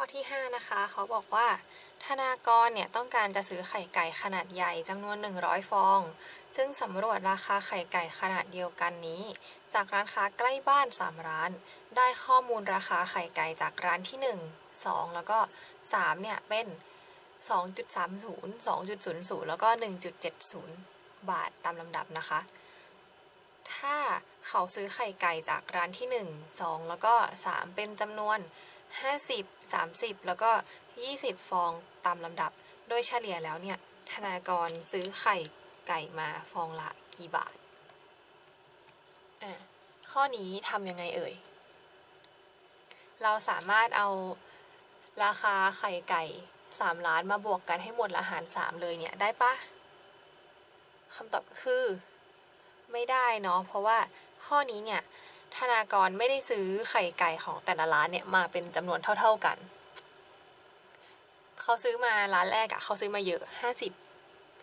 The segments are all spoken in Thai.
ข้อที่ 5 นะคะ เขาบอกว่า ธนากรเนี่ยต้องการจะซื้อไข่ไก่ขนาดใหญ่จำนวน 100 ฟอง ซึ่งสำรวจราคาไข่ไก่ขนาดเดียวกันนี้ จากร้านค้าใกล้บ้าน 3 ร้าน ได้ข้อมูลราคาไข่ไก่จากร้านที่ 1 2 แล้วก็ 3 เนี่ยเป็น 2.30 2.00 แล้วก็ 1.70 บาทตามลำดับนะคะ ถ้าเขาซื้อไข่ไก่จากร้านที่ 1 2 แล้วก็ 3 เป็นจำนวน 50 30 แล้วก็ 20 ฟองตามลำดับ โดยเฉลี่ยแล้วเนี่ย ธนากรซื้อไข่ไก่มาฟองละกี่บาทอะข้อนี้ทำยังไงเอ่ย เราสามารถเอาราคาไข่ไก่ 3 ล้านมาบวกกันให้หมดละหาร 3 เลยเนี่ย ได้ปะคำตอบก็คือ ไม่ได้เนาะ เพราะว่าข้อนี้เนี่ย ธนากรไม่ได้ซื้อไข่ไก่ของแต่ละร้านเนี่ยมาเป็นจำนวนเท่า ๆกัน เขาซื้อมาร้านแรกอะเขาซื้อมาเยอะห้าสิบ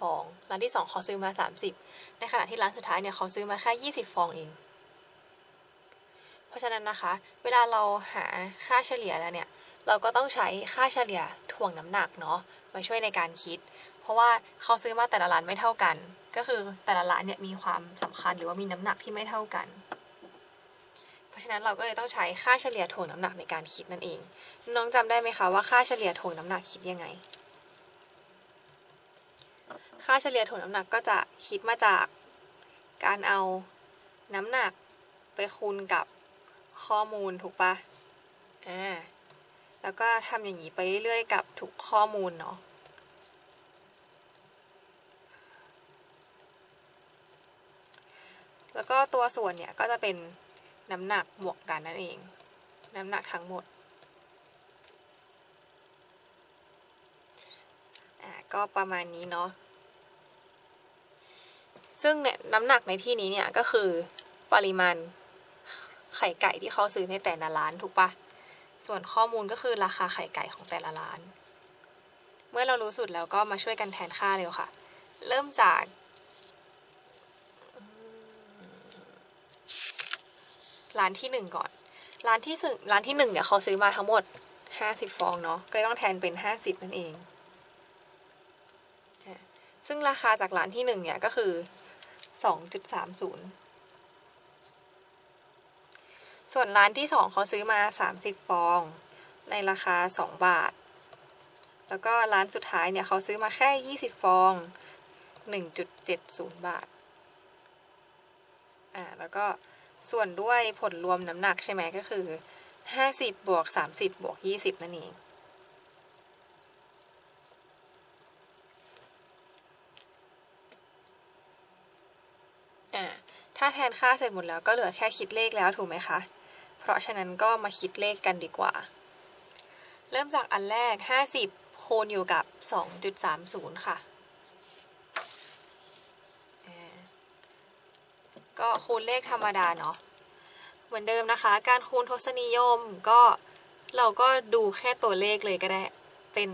ฟอง ร้านที่สองเขาซื้อมาสามสิบในขณะที่ร้านสุดท้ายเนี่ยเขาซื้อมาแค่ยี่สิบฟองเอง เพราะฉะนั้นนะคะ เวลาเราหาค่าเฉลี่ยแล้วเนี่ย เราก็ต้องใช้ค่าเฉลี่ยถ่วงน้ำหนักเนาะมาช่วยในการคิด เพราะว่าเขาซื้อมาแต่ละร้านไม่เท่ากัน ก็คือแต่ละร้านเนี่ยมีความสำคัญหรือว่ามีน้ำหนักที่ไม่เท่ากัน เพราะฉะนั้นเราก็เลยต้องใช้ค่าเฉลี่ยถ่วงน้ำหนักในการคิดนั่นเอง น้องจำได้ไหมคะว่าค่าเฉลี่ยถ่วงน้ำหนักคิดยังไง ค่าเฉลี่ยถ่วงน้ำหนักก็จะคิดมาจากการเอาน้ำหนักไปคูณกับข้อมูลถูกปะอ่าแล้วก็ทำอย่างนี้ไปเรื่อยๆกับทุกข้อมูลเนาะแล้วก็ตัวส่วนเนี่ยก็จะเป็น น้ำหนักบวกกันนั่นเอง น้ำหนักทั้งหมดอ่าก็ประมาณนี้เนาะ ซึ่งเนี่ยน้ำหนักในที่นี้เนี่ยก็คือปริมาณไข่ไก่ที่เขาซื้อในแต่ละร้านถูกปะ ส่วนข้อมูลก็คือราคาไข่ไก่ของแต่ละร้าน เมื่อเรารู้สูตรแล้วก็มาช่วยกันแทนค่าเร็วค่ะ เริ่มจาก ร้านที่หนึ่งก่อน ร้านที่สึ่งร้านที่หนึ่งเนี่ยเขาซื้อมาทั้งหมดห้าสิบฟองเนาะก็ต้องแทนเป็นห้าสิบนั่นเอง ซึ่งราคาจากร้านที่หนึ่งเนี่ยก็คือสองจุดสามศูนย์ส่วนร้านที่สองเขาซื้อมาสามสิบฟอง ในราคาสองบาท แล้วก็ร้านสุดท้ายเนี่ยเขาซื้อมาแค่ยี่สิบฟองหนึ่งจุดเจ็ดศูนย์บาทอ่าแล้วก็ ส่วนด้วยผลรวมน้ำหนักใช่ไหมก็คือ 50บวก30บวก20 นั่นเองอ่าถ้าแทนค่าเสร็จหมดแล้วก็เหลือแค่คิดเลขแล้วถูกไหมคะ เพราะฉะนั้นก็มาคิดเลขกันดีกว่า เริ่มจากอันแรก 50 คูณอยู่กับ 2.30 ค่ะ ก็คูณเลขธรรมดาเนาะเหมือนเดิมนะคะ การคูณทศนิยมก็เราก็ดูแค่ตัวเลขเลยก็ได้ เป็น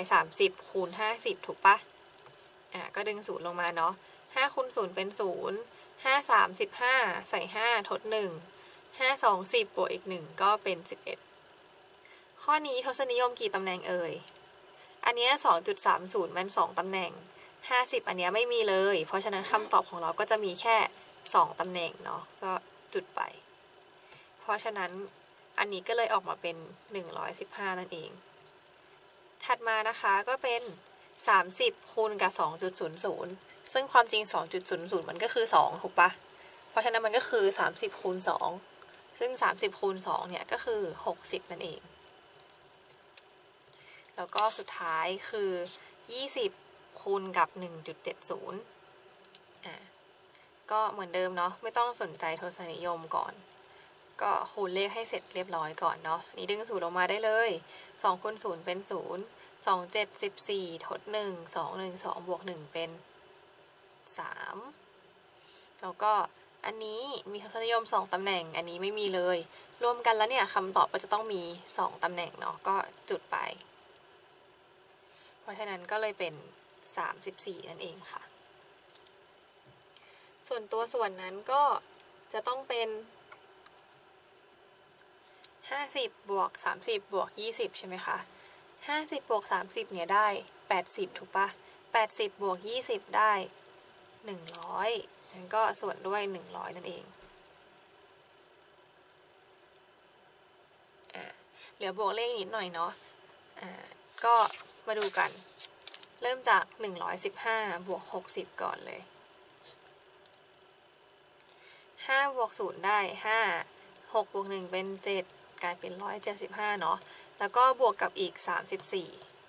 230คูณ50 ถูกปะอะก็ดึงศูนย์ลงมาเนาะ5คูณ0เป็น 0 5 3 15 ใส่ 5 ทด 1 5 2 10บวกอีก 1 ก็เป็น 11 ข้อนี้ทศนิยมกี่ตำแหน่งเอ่ย อันเนี้ย2.30 มัน 2 ตำแหน่ง 50 อันเนี้ยไม่มีเลย เพราะฉะนั้นคำตอบของเราก็จะมีแค่ 2ตำแหน่งเนาะก็จุดไป เพราะฉะนั้นอันนี้ก็เลยออกมาเป็น 115 นั่นเอง ถัดมานะคะก็เป็น 30 คูณกับ 2.00 ซึ่งความจริง 2.00 มันก็คือ 2 ถูกปะเพราะฉะนั้นมันก็คือ 30 คูณ 2 ซึ่ง 30 คูณ 2 เนี่ยก็คือ 60 นั่นเอง แล้วก็สุดท้ายคือ 20 คูณกับ 1.70อ่า ก็เหมือนเดิมเนาะไม่ต้องสนใจทศนิยมก่อน ก็คูณเลขให้เสร็จเรียบร้อยก่อนเนาะนี่ดึงศูนย์ลงมาได้เลย2คูณ0เป็น 0 2 7 14ทด1 2 1 2บวก1เป็น 3 แล้วก็อันนี้มีทศนิยม 2 ตำแหน่ง อันนี้ไม่มีเลย รวมกันแล้วเนี่ยคำตอบก็จะต้องมี 2 ตำแหน่งเนาะก็จุดไป เพราะฉะนั้นก็เลยเป็น 34 นั่นเองค่ะ ส่วนตัวส่วนนั้นก็จะต้องเป็น 50 บวก 30 บวก 20 ใช่ไหมคะ 50 บวก 30 เนี่ยได้ 80 ถูกปะ80 บวก 20 ได้ 100นั้นก็ส่วนด้วย 100 นั่นเองอะเหลือบวกเลขนิดหน่อยเนาะอ่าก็มาดูกัน เริ่มจาก 115 บวก 60 ก่อนเลย 5บวก0ได้ 5 6บวก1เป็น 7 กลายเป็น 175 เนาะ แล้วก็บวกกับอีก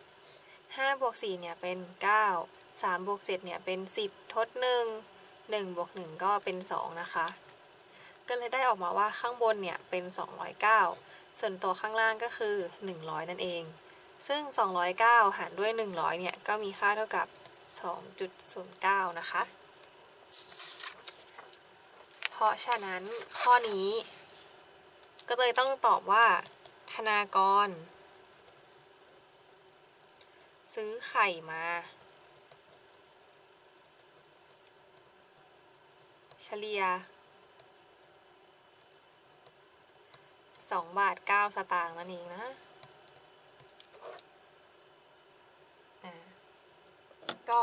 34 5บวก4เนี่ยเป็น 9 3บวก7เนี่ยเป็น 10 ทด 1 1บวก1ก็เป็น 2 นะคะ ก็เลยได้ออกมาว่าข้างบนเนี่ยเป็น 209 ส่วนตัวข้างล่างก็คือ 100 นั่นเอง ซึ่ง 209 หารด้วย 100 เนี่ย ก็มีค่าเท่ากับ 2.09 นะคะ เพราะฉะนั้นข้อนี้ ก็เลยต้องตอบว่า ธนากร ซื้อไข่มา เฉลี่ยสองบาทเก้าสตางค์นั่นเองนะก็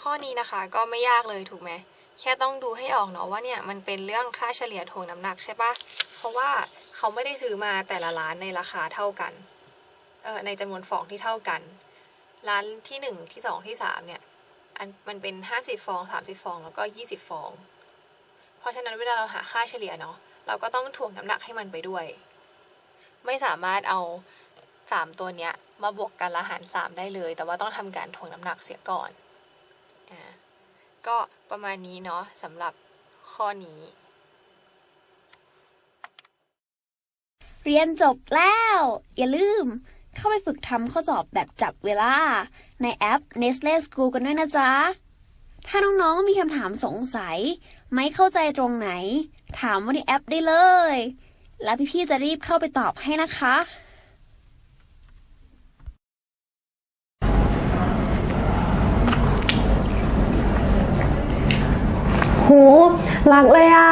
ข้อนี้นะคะก็ไม่ยากเลยถูกไหม แค่ต้องดูให้ออกเนาะว่าเนี่ยมันเป็นเรื่องค่าเฉลี่ยถ่วงน้ำหนักใช่ปะเพราะว่าเขาไม่ได้ซื้อมาแต่ละร้านในราคาเท่ากันเออในจำนวนฟองที่เท่ากัน ร้านที่หนึ่งที่สองที่สามเนี่ยอันมันเป็นห้าสิบฟองสามสิบฟอง แล้วก็ยี่สิบฟอง เพราะฉะนั้นเวลาเราหาค่าเฉลี่ยเนาะเราก็ต้องถ่วงน้ำหนักให้มันไปด้วย ไม่สามารถเอาสามตัวเนี้ยมาบวกกันละหารสามได้เลย แต่ว่าต้องทำการถ่วงน้ำหนักเสียก่อนอ่า ก็ประมาณนี้เนาะสำหรับข้อนี้ เรียนจบแล้ว อย่าลืมเข้าไปฝึกทำข้อสอบแบบจับเวลา ในแอป Nestle School กันด้วยนะจ๊ะ ถ้าน้องๆมีคำถามสงสัย ไม่เข้าใจตรงไหน ถามว่าในแอปได้เลย แล้วพี่ๆจะรีบเข้าไปตอบให้นะคะ โหรักเลยอะ